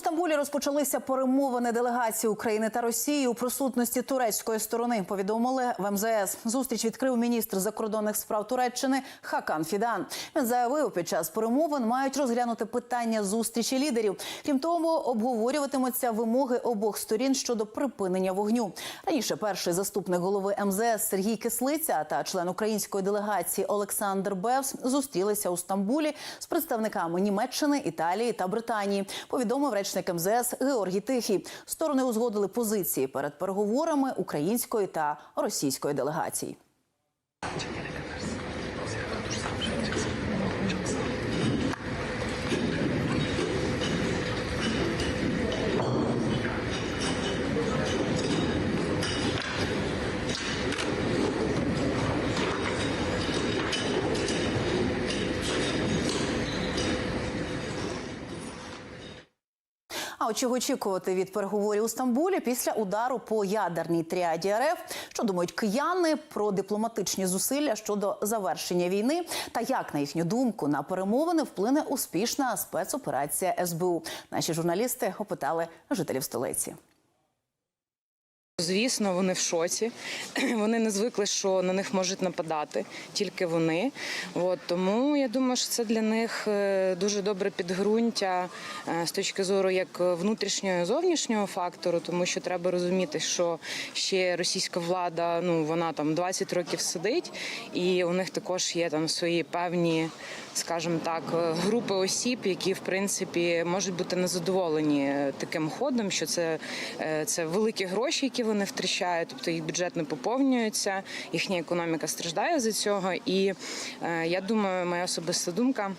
Стамбулі розпочалися перемовини делегації України та Росії у присутності турецької сторони. Повідомили в МЗС. Зустріч відкрив міністр закордонних справ Туреччини Хакан Фідан. Він заявив, під час перемовин мають розглянути питання зустрічі лідерів. Крім того, обговорюватимуться вимоги обох сторін щодо припинення вогню. Раніше перший заступник голови МЗС Сергій Кислиця та член української делегації Олександр Бевс зустрілися у Стамбулі з представниками Німеччини, Італії та Британії. Повідомив речник МЗС Георгій Тихий. Сторони узгодили позиції перед переговорами української та російської делегацій. Чого очікувати від переговорів у Стамбулі після удару по ядерній тріаді РФ? Що думають кияни про дипломатичні зусилля щодо завершення війни? Та як на їхню думку на перемовини вплине успішна спецоперація СБУ? Наші журналісти опитали жителів столиці. Звісно, вони в шоці. Вони не звикли, що на них можуть нападати, тільки вони. От, тому я думаю, що це для них е, дуже добре підґрунтя е, з точки зору як внутрішнього і зовнішнього фактору, тому що треба розуміти, що ще російська влада, ну вона там 20 років сидить, і у них також є там свої певні, скажімо так, е, групи осіб, які в принципі можуть бути незадоволені таким ходом, що це, це великі гроші, які вони втрачають, тобто їх бюджет не поповнюється, їхня економіка страждає за цього. І е, я думаю, моя особиста думка.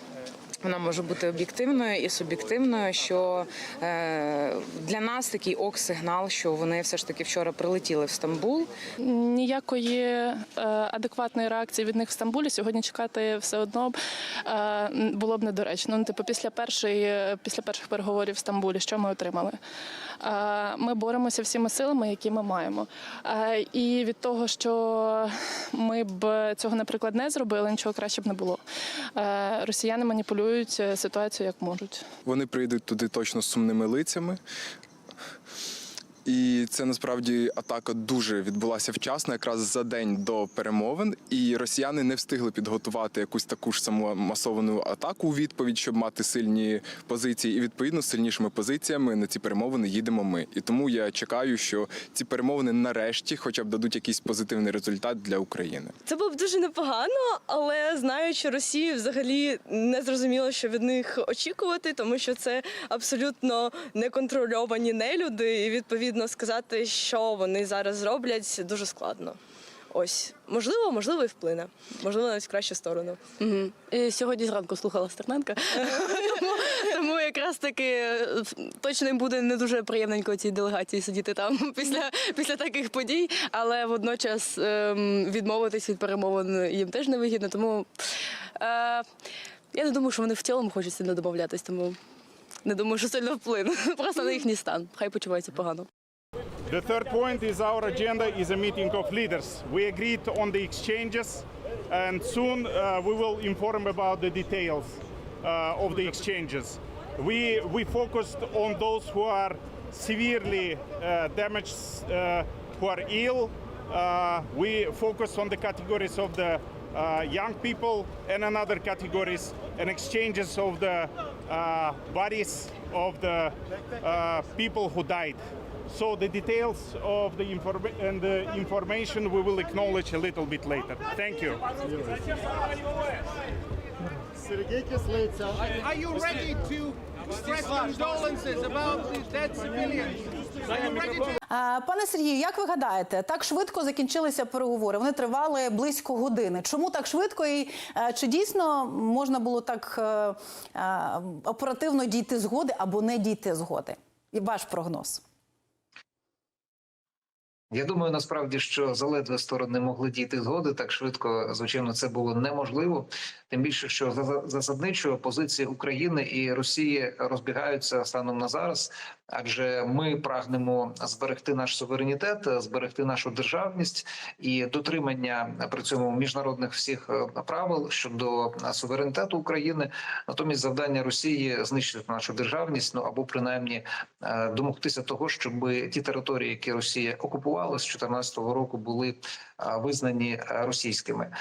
Вона може бути об'єктивною і суб'єктивною, що е, для нас такий ок-сигнал, що вони все ж таки вчора прилетіли в Стамбул. Ніякої е, адекватної реакції від них в Стамбулі сьогодні чекати все одно е, було б недоречно. Ну, типу, після першої, після перших переговорів в Стамбулі, що ми отримали? Ми боремося всіма силами, які ми маємо. І від того, що ми б цього, наприклад, не зробили, нічого краще б не було. Росіяни маніпулюють е, ситуацію як можуть. Вони прийдуть туди точно з сумними лицями. І це насправді атака дуже відбулася вчасно, якраз за день до перемовин. І росіяни не встигли підготувати якусь таку ж саму масовану атаку у відповідь, щоб мати сильні позиції. І відповідно з сильнішими позиціями на ці перемовини їдемо ми. І тому я чекаю, що ці перемовини нарешті, хоча б дадуть якийсь позитивний результат для України. Це було б дуже непогано, але знаючи Росію, взагалі не зрозуміло, що від них очікувати, тому що це абсолютно неконтрольовані нелюди, і відповідно сказати, що вони зараз зроблять, дуже складно. Ось можливо, можливо, і вплине, можливо, навіть в кращу сторону. Угу. І сьогодні зранку слухала Стерненка, тому, тому якраз таки точно їм буде не дуже приємненько цій делегації сидіти там після, після таких подій, але водночас ем, відмовитись від перемовин їм теж невигідно. Тому е, я не думаю, що вони в цілому хочуть сильно домовлятись, тому не думаю, що сильно вплине. Просто на їхній стан. Хай почуваються погано. The third point is our agenda is a meeting of leaders. We agreed on the exchanges, and soon uh, we will inform about the details uh, of the exchanges. We we focused on those who are severely uh, damaged, uh, who are ill. Uh, we focus on the categories of the uh, young people and another categories and exchanges of the bodies of the people who died. So the details of the inform- and the information we will acknowledge a little bit later. Thank you. Кислиця. Are you ready to express condolences about the dead civilians? Are you ready to Е, Пане Сергію, як ви гадаєте, так швидко закінчилися переговори? Вони тривали близько години. Чому так швидко? І е, чи дійсно можна було так е, е, оперативно дійти згоди або не дійти згоди? І ваш прогноз? Я думаю, насправді, що заледве сторони могли дійти згоди так швидко. Звичайно, це було неможливо. Тим більше, що за засадничо позиції України і Росії розбігаються станом на зараз. Адже ми прагнемо зберегти наш суверенітет, зберегти нашу державність і дотримання при цьому міжнародних всіх е, правил щодо суверенітету України. Натомість завдання Росії знищити нашу державність, ну або принаймні е, домогтися того, щоб ті території, які Росія окупувала з 2014 року, були е, визнані російськими.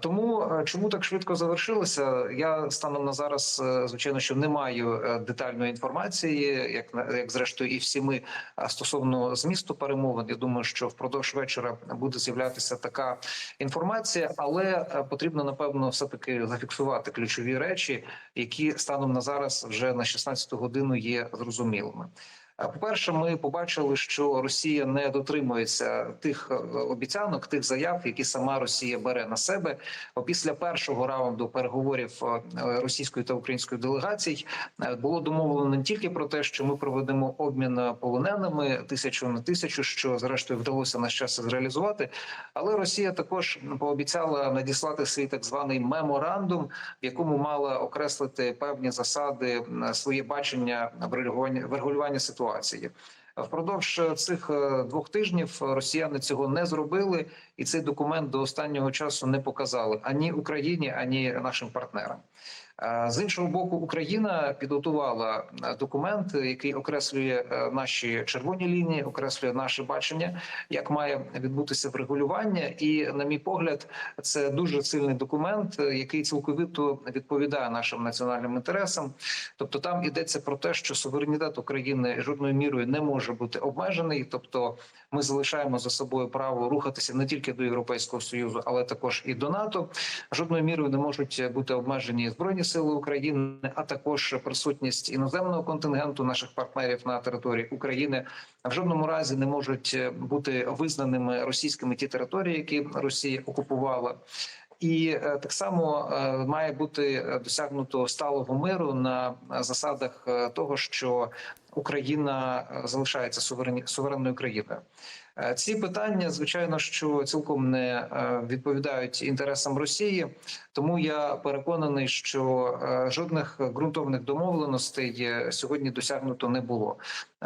Тому чому так швидко завершилося? Я станом на зараз, звичайно, що не маю детальної інформації, як на- зрештою, і всі ми стосовно змісту перемовин. Я думаю, що впродовж вечора буде з'являтися така інформація, але е, потрібно напевно все таки зафіксувати ключові речі, які станом на зараз вже на 16 годину є зрозумілими. Е, По-перше, ми побачили, що Росія не дотримується тих е, обіцянок, тих заяв, які сама Росія бере на себе. Після першого раунду переговорів е, російської та української делегацій е, було домовлено не тільки про те, що ми проведемо обмін полоненими тисячу на тисячу, що зрештою вдалося на щастя зреалізувати. Але Росія також пообіцяла надіслати свій так званий меморандум, в якому мала окреслити певні засади своє бачення врегулювання врегулювання ситуації. ситуації. Впродовж цих е, двох тижнів росіяни цього не зробили, і цей документ до останнього часу не показали ані Україні, ані нашим партнерам. Е, З іншого боку, Україна підготувала е, документ, який окреслює е, наші червоні лінії, окреслює наше бачення, як має відбутися врегулювання. І, на мій погляд, це дуже сильний документ, е, який цілковито відповідає нашим національним інтересам. Тобто, там йдеться про те, що суверенітет України жодною мірою не може бути обмежений. Тобто, ми залишаємо за собою право рухатися не тільки до Європейського союзу, але також і до НАТО. Жодною мірою не можуть бути обмежені збройні сили України, а також присутність іноземного контингенту наших партнерів на території України. В жодному разі не можуть бути визнаними російськими ті території, які Росія окупувала. І е, так само е, має бути досягнуто сталого миру на е, засадах того, що Україна е, залишається суверені суверенною країною. Е, Ці питання, звичайно, що цілком не е, відповідають інтересам Росії, тому я переконаний, що жодних ґрунтовних домовленостей сьогодні досягнуто не було.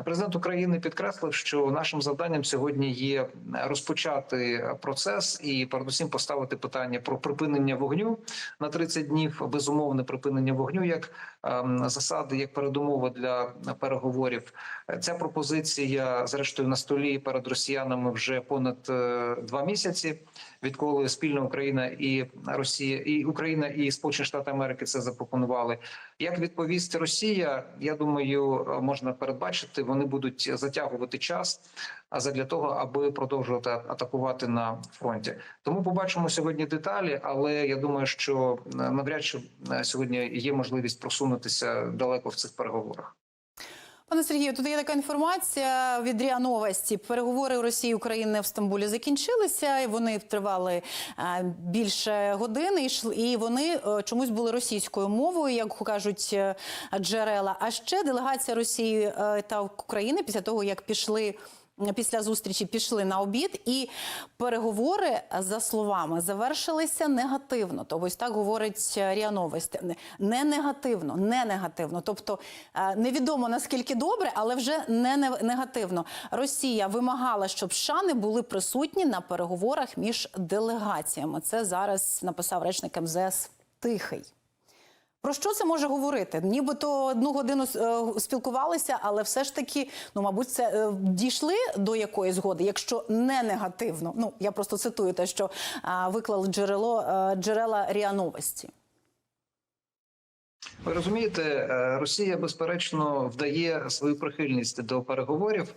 Президент України підкреслив, що нашим завданням сьогодні є розпочати процес і передусім поставити питання про припинення вогню на 30 днів, безумовне припинення вогню як ем, засади, як передумова для переговорів. Ця пропозиція, зрештою, на столі перед росіянами вже понад е, два місяці. Відколи спільна Україна і Росія, і Україна і Сполучені Штати Америки це запропонували. Як відповість Росія? Я думаю, можна передбачити, вони будуть затягувати час, а задля того, аби продовжувати атакувати на фронті. Тому побачимо сьогодні деталі, але я думаю, що е, навряд чи е, сьогодні є можливість просунутися далеко в цих переговорах. Пане Сергію, тут є така інформація від РІА Новості. Переговори Росії і України в Стамбулі закінчилися. і Вони тривали е, більше години, і вони е, чомусь були російською мовою, як кажуть е, джерела. А ще делегація Росії та України після того, як пішли. Після зустрічі пішли на обід, і переговори за словами завершилися негативно. То ось так говорить е, Ріа Новості. Не негативно, не негативно. Тобто е, невідомо наскільки добре, але вже не- негативно. Росія вимагала, щоб США не були присутні на переговорах між делегаціями. Це зараз написав речник МЗС Тихий. Про що це може говорити? Нібито одну годину е, спілкувалися, але все ж таки, ну мабуть, це е, дійшли до якоїсь згоди, якщо не негативно. Ну я просто цитую те, що виклали джерело е, джерела Ріа Новості. Ви розумієте, Росія безперечно вдає свою прихильність до переговорів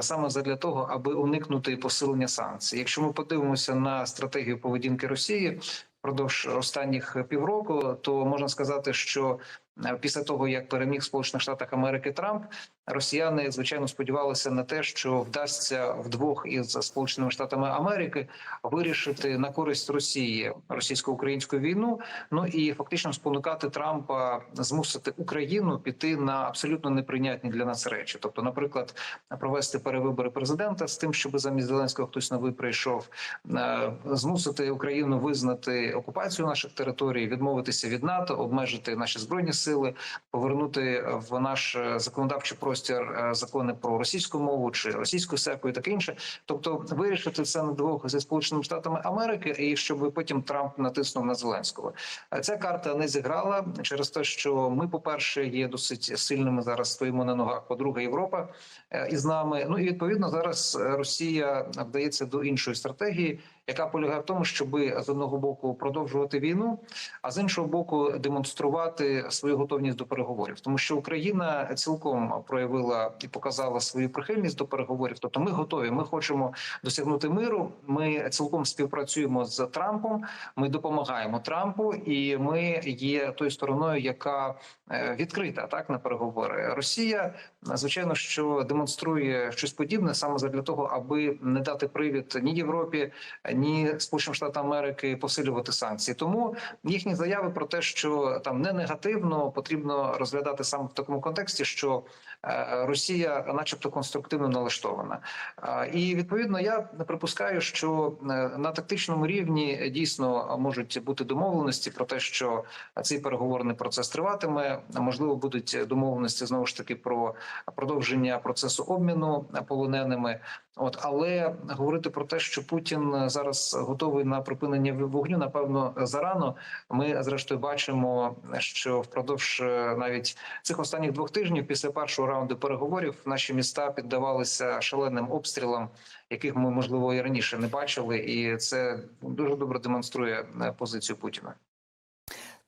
саме задля того, аби уникнути посилення санкцій. Якщо ми подивимося на стратегію поведінки Росії впродовж останніх півроку, то можна сказати, що е, після того як переміг в Сполучених Штатах Америки Трамп, росіяни звичайно сподівалися на те, що вдасться вдвох із Сполученими Штатами Америки вирішити на користь Росії російсько-українську війну. Ну і фактично спонукати Трампа змусити Україну піти на абсолютно неприйнятні для нас речі. Тобто, наприклад, провести перевибори президента з тим, щоб замість Зеленського хтось новий прийшов, е, змусити Україну визнати окупацію наших територій, відмовитися від НАТО, обмежити наші збройні сили. повернути в наш е, законодавчий простір е, закони про російську мову чи російську секу і таке інше. Тобто вирішити це на двох зі сполученими штатами Америки, і щоб потім Трамп натиснув на Зеленського. Е, Ця карта не зіграла через те, що ми, по перше, є досить сильними зараз стоїмо на ногах. По-друге, Європа е, із нами. Ну і відповідно зараз Росія вдається до іншої стратегії, яка полягає в тому, щоб з одного боку продовжувати війну, а з іншого боку демонструвати свою готовність до переговорів, тому що Україна цілком проявила і показала свою прихильність до переговорів. Тобто, ми готові. Ми хочемо досягнути миру. Ми цілком співпрацюємо з Трампом. Ми допомагаємо Трампу, і ми є тою стороною, яка е, відкрита так на переговори. Росія звичайно, що демонструє щось подібне саме для того, аби не дати привід ні Європі, ні Сполученим Штатам Америки посилювати санкції. Тому їхні заяви про те, що там не негативно потрібно розглядати саме в такому контексті, що е, Росія, начебто, конструктивно налаштована. Е, І відповідно я припускаю, що е, на тактичному рівні дійсно можуть бути домовленості про те, що цей переговорний процес триватиме. Можливо, будуть домовленості знову ж таки про продовження процесу обміну полоненими. От але говорити про те, що Путін зараз готовий на припинення вогню, напевно, зарано. Ми зрештою бачимо, що впродовж е, навіть цих останніх двох тижнів, після першого раунду переговорів, наші міста піддавалися шаленим обстрілам, яких ми можливо і раніше не бачили, і це дуже добре демонструє е, позицію Путіна.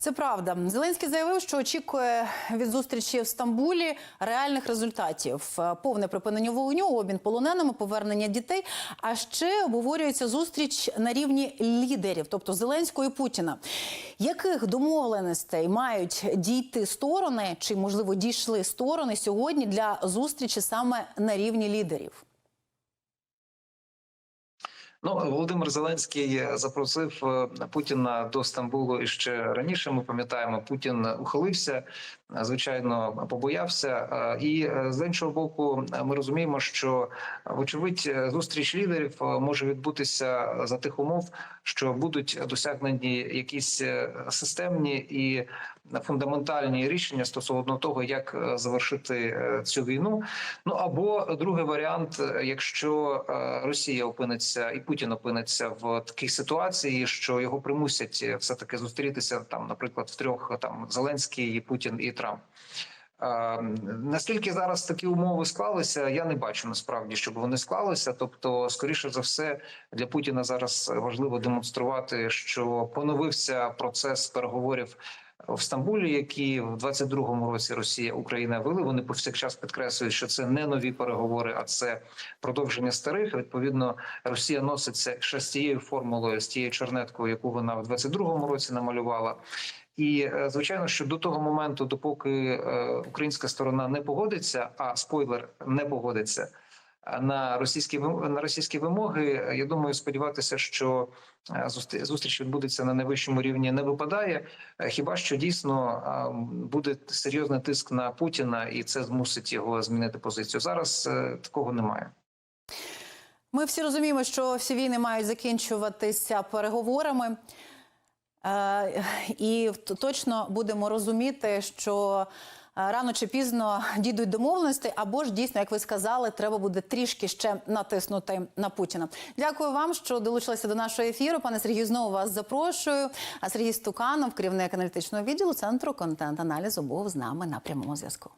Це правда. Зеленський заявив, що очікує від зустрічі в Стамбулі реальних результатів: Е, повне припинення вогню, обмін полоненими, повернення дітей. А ще обговорюється зустріч на рівні лідерів, тобто Зеленського і Путіна. Яких домовленостей мають дійти сторони, чи можливо дійшли сторони сьогодні для зустрічі саме на рівні лідерів? Ну, Володимир Зеленський запросив е, Путіна до Стамбулу іще раніше. Ми пам'ятаємо, Путін ухилився, е, звичайно, побоявся. Е, І е, з іншого боку, ми розуміємо, що вочевидь зустріч лідерів е, може відбутися за тих умов, що будуть досягнені якісь системні і фундаментальні рішення стосовно того, як завершити цю війну. Ну або другий варіант, якщо Росія опиниться і Путін опиниться в такій ситуації, що його примусять все таки зустрітися там, наприклад, в трьох там Зеленський, Путін і Трамп. Е, Наскільки зараз такі умови склалися, я не бачу насправді, щоб вони склалися. Тобто, скоріше за все, для Путіна зараз важливо демонструвати, що поновився процес переговорів в Стамбулі, які в 22-му році Росія Україна вели. Вони повсякчас підкреслюють, що це не нові переговори, а це продовження старих. Відповідно, Росія носиться ще з тією формулою, з тією чернеткою, яку вона в 22-му році намалювала. І е, звичайно, що до того моменту, допоки е, українська сторона не погодиться, а спойлер не погодиться е, на російські на російські вимоги. Я думаю, сподіватися, що зустріч відбудеться на найвищому рівні, не випадає. Хіба що дійсно буде серйозний тиск на Путіна, і це змусить його змінити позицію. Зараз такого немає. Ми всі розуміємо, що всі війни мають закінчуватися переговорами. Е, і точно будемо розуміти, що е, рано чи пізно дійдуть домовленості, або ж дійсно, як ви сказали, треба буде трішки ще натиснути на Путіна. Дякую вам, що долучилися до нашого ефіру. Пане Сергію, знову вас запрошую. А Сергій Стуканов, керівник аналітичного відділу центру контент-аналізу, був з нами на прямому зв'язку.